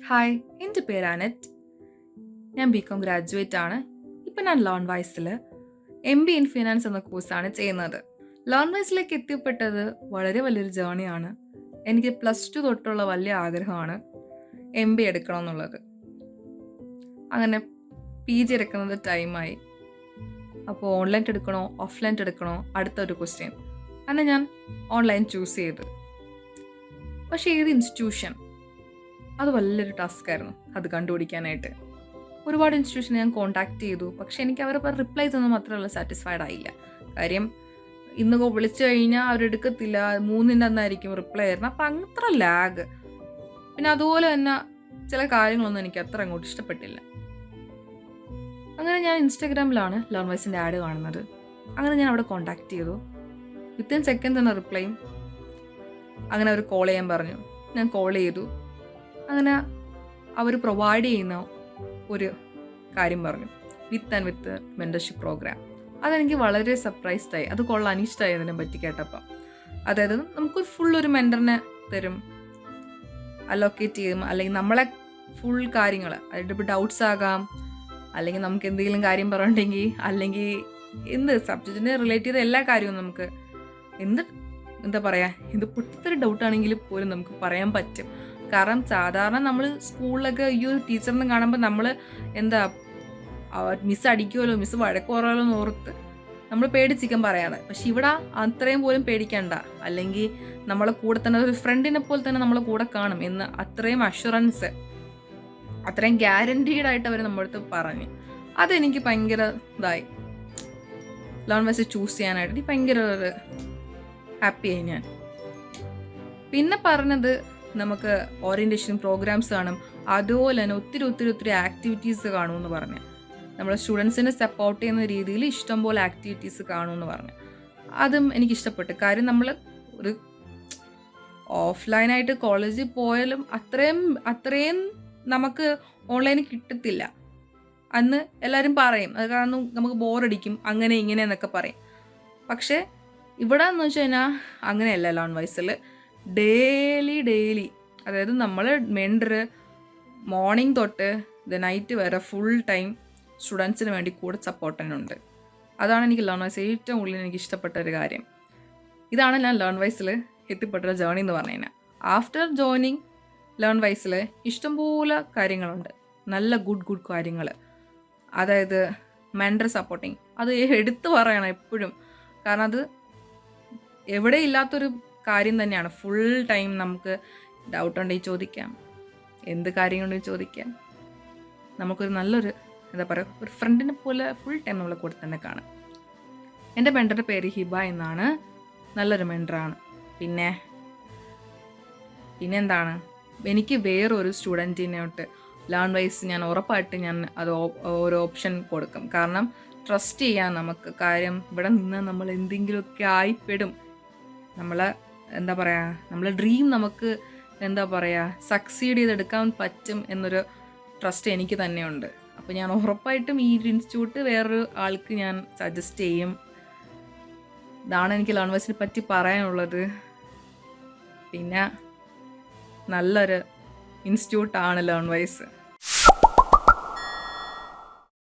Hi എന്റെ പേര് Annette ഞാൻ ബി കോം ഗ്രാജുവേറ്റ് ആണ്. ഇപ്പം ഞാൻ ലോൺ വൈസിൽ എം ബി ഇൻ ഫിനാൻസ് എന്ന കോഴ്സാണ് ചെയ്യുന്നത്. ലോൺ വൈസിലേക്ക് എത്തിപ്പെട്ടത് വളരെ വലിയൊരു ജേണിയാണ് എനിക്ക് പ്ലസ് ടു തൊട്ടുള്ള വലിയ ആഗ്രഹമാണ് എം ബി എടുക്കണം എന്നുള്ളത് അങ്ങനെ പി ജി എടുക്കുന്നത് ടൈമായി അപ്പോൾ ഓൺലൈൻ എടുക്കണോ ഓഫ്ലൈൻ എടുക്കണോ അടുത്തൊരു ക്വസ്റ്റ്യൻ അങ്ങനെ ഞാൻ ഓൺലൈൻ ചൂസ് ചെയ്തു. പക്ഷേ ഏത് ഇൻസ്റ്റിറ്റ്യൂഷൻ അത് വലിയൊരു ടാസ്ക് ആയിരുന്നു അത് കണ്ടുപിടിക്കാനായിട്ട്. ഒരുപാട് ഇൻസ്റ്റിറ്റ്യൂഷൻ ഞാൻ കോൺടാക്ട് ചെയ്തു പക്ഷേ എനിക്ക് അവരെ റിപ്ലൈ തന്നത് മാത്രമല്ല സാറ്റിസ്ഫൈഡ് ആയില്ല. കാര്യം ഇന്ന് വിളിച്ചു കഴിഞ്ഞാൽ അവരെടുക്കത്തില്ല മൂന്നിന്റെ അന്നായിരിക്കും റിപ്ലൈ തരുന്നത് അപ്പം അത്ര ലാഗ് പിന്നെ അതുപോലെ തന്നെ ചില കാര്യങ്ങളൊന്നും എനിക്ക് അത്ര അങ്ങോട്ട് ഇഷ്ടപ്പെട്ടില്ല. അങ്ങനെ ഞാൻ ഇൻസ്റ്റാഗ്രാമിലാണ് ലേൺ വൈസിന്റെ ആഡ് കാണുന്നത്. അങ്ങനെ ഞാൻ അവിടെ കോൺടാക്ട് ചെയ്തു. വിത്തിൻ സെക്കൻഡ് തന്നെ റിപ്ലൈയും അങ്ങനെ അവർ കോൾ ചെയ്യാൻ പറഞ്ഞു. ഞാൻ കോൾ ചെയ്തു. അങ്ങനെ അവർ പ്രൊവൈഡ് ചെയ്യുന്ന ഒരു കാര്യം പറഞ്ഞു. With and with mentorship program അതെനിക്ക് വളരെ സർപ്രൈസ്ഡ് ആയി. അത് കൊള്ളാൻ ഇഷ്ടമായി അതിനെ പറ്റി കേട്ടപ്പോൾ അതായത് നമുക്ക് ഫുൾ ഒരു മെന്ററിനെ തരും. അലോക്കേറ്റ് ചെയ്യും. അല്ലെങ്കിൽ നമ്മളെ ഫുൾ കാര്യങ്ങൾ അതായത് ഇപ്പോൾ ഡൗട്ട്സ് ആകാം. അല്ലെങ്കിൽ നമുക്ക് എന്തെങ്കിലും കാര്യം പറഞ്ഞിട്ടുണ്ടെങ്കിൽ അല്ലെങ്കിൽ എന്ത് സബ്ജക്റ്റിനെ റിലേറ്റ് ചെയ്ത എല്ലാ കാര്യവും നമുക്ക് എന്ത് എന്താ പറയുക എന്ത് പൊട്ടിത്തൊരു ഡൗട്ടാണെങ്കിൽ പോലും നമുക്ക് പറയാൻ പറ്റും. കാരണം സാധാരണ നമ്മൾ സ്കൂളിലൊക്കെ ഈ ഒരു ടീച്ചറിനെ കാണുമ്പോൾ നമ്മൾ എന്താ മിസ് അടിക്കുമല്ലോ മിസ് വഴക്കുറവല്ലോ എന്ന് ഓർത്ത് നമ്മൾ പേടിച്ചിരിക്കാൻ പറയാതെ പക്ഷെ ഇവിടെ അത്രയും പോലും പേടിക്കണ്ട. അല്ലെങ്കിൽ നമ്മളെ കൂടെ തന്നെ ഒരു ഫ്രണ്ടിനെ പോലെ തന്നെ നമ്മളെ കൂടെ കാണും എന്ന് അത്രയും അഷുറൻസ് അത്രയും ഗ്യാരണ്ടീഡ് ആയിട്ട് അവർ നമ്മുടെ അടുത്ത് പറഞ്ഞു. അതെനിക്ക് ഭയങ്കര ഇതായി. ലോൺ വെച്ച് ചൂസ് ചെയ്യാനായിട്ട് ഭയങ്കര ഒരു ഹാപ്പിയായി ഞാൻ. പിന്നെ പറഞ്ഞത് നമുക്ക് ഓറിയന്റേഷൻ പ്രോഗ്രാംസ് കാണും. അതുപോലെ തന്നെ ഒത്തിരി ഒത്തിരി ഒത്തിരി ആക്ടിവിറ്റീസ് കാണുമെന്ന് പറഞ്ഞു. നമ്മളെ സ്റ്റുഡൻസിനെ സപ്പോർട്ട് ചെയ്യുന്ന രീതിയിൽ ഇഷ്ടംപോലെ ആക്ടിവിറ്റീസ് കാണുമെന്ന് പറഞ്ഞു. അതും എനിക്ക് ഇഷ്ടപ്പെട്ടു കാര്യം നമ്മൾ ഒരു ഓഫ്ലൈനായിട്ട് കോളേജിൽ പോയാലും അത്രയും അത്രയും നമുക്ക് ഓൺലൈനിൽ കിട്ടത്തില്ല. അന്ന് എല്ലാവരും പറയും അത് കാരണം നമുക്ക് ബോറടിക്കും അങ്ങനെ ഇങ്ങനെ എന്നൊക്കെ പറയും. പക്ഷേ ഇവിടെ എന്ന് വെച്ച് കഴിഞ്ഞാൽ അങ്ങനെയല്ല ലോൺ വൈസിൽ ഡെയിലി ഡെയിലി. അതായത് നമ്മൾ മെൻഡർ മോർണിംഗ് തൊട്ട് ദ നൈറ്റ് വരെ ഫുൾ ടൈം സ്റ്റുഡൻസിന് വേണ്ടി കൂടെ സപ്പോർട്ട് തന്നെ ഉണ്ട്. അതാണ് എനിക്ക് ലേൺ വൈസ് ഏറ്റവും കൂടുതൽ എനിക്ക് ഇഷ്ടപ്പെട്ട ഒരു കാര്യം. ഇതാണ് ഞാൻ ലേൺ വൈസിൽ എത്തിപ്പെട്ട ജേണി എന്ന് പറഞ്ഞു കഴിഞ്ഞാൽ. ആഫ്റ്റർ ജോയിനിങ് ലേൺ വൈസിൽ ഇഷ്ടംപോലെ കാര്യങ്ങളുണ്ട്. നല്ല ഗുഡ് ഗുഡ് കാര്യങ്ങൾ. അതായത് മെൻഡർ സപ്പോർട്ടിങ്. അത് എടുത്തു പറയണം എപ്പോഴും. കാരണം അത് എവിടെ ഇല്ലാത്തൊരു കാര്യം തന്നെയാണ്. ഫുൾ ടൈം നമുക്ക് ഡൗട്ട് ഉണ്ടെങ്കിൽ ചോദിക്കാം. എന്ത് കാര്യങ്ങളുണ്ടെങ്കിൽ ചോദിക്കാം. നമുക്കൊരു നല്ലൊരു എന്താ പറയുക ഒരു ഫ്രണ്ടിനെ പോലെ ഫുൾ ടൈം നമ്മളെ കൂടെ തന്നെ കാണാം. എന്റെ മെൻഡറുടെ പേര് ഹിബ എന്നാണ്. നല്ലൊരു മെൻഡറാണ് പിന്നെ പിന്നെ എന്താണ്? എനിക്ക് വേറൊരു സ്റ്റുഡന്റിനോട്ട് ലേൺ വൈസ് ഞാൻ ഉറപ്പായിട്ട് ഞാൻ അത് ഒരു ഓപ്ഷൻ കൊടുക്കും. കാരണം ട്രസ്റ്റ് ചെയ്യാൻ നമുക്ക് കാര്യം ഇവിടെ നിന്ന് നമ്മൾ എന്തെങ്കിലുമൊക്കെ ആയിപ്പെടും. നമ്മളെ എന്താ പറയുക നമ്മളെ ഡ്രീം നമുക്ക് എന്താ പറയുക സക്സീഡ് ചെയ്തെടുക്കാൻ പറ്റും എന്നൊരു ട്രസ്റ്റ് എനിക്ക് തന്നെയുണ്ട്. അപ്പോൾ ഞാൻ ഉറപ്പായിട്ടും ഈ ഇൻസ്റ്റിറ്റ്യൂട്ട് വേറൊരു ആൾക്ക് ഞാൻ സജസ്റ്റ് ചെയ്യും. ഇതാണ് എനിക്ക് ലോൺവേഴ്സിനെ പറ്റി പറയാനുള്ളത്. പിന്നെ നല്ലൊരു ഇൻസ്റ്റിറ്റ്യൂട്ടാണ് ലേൺ വൈസ്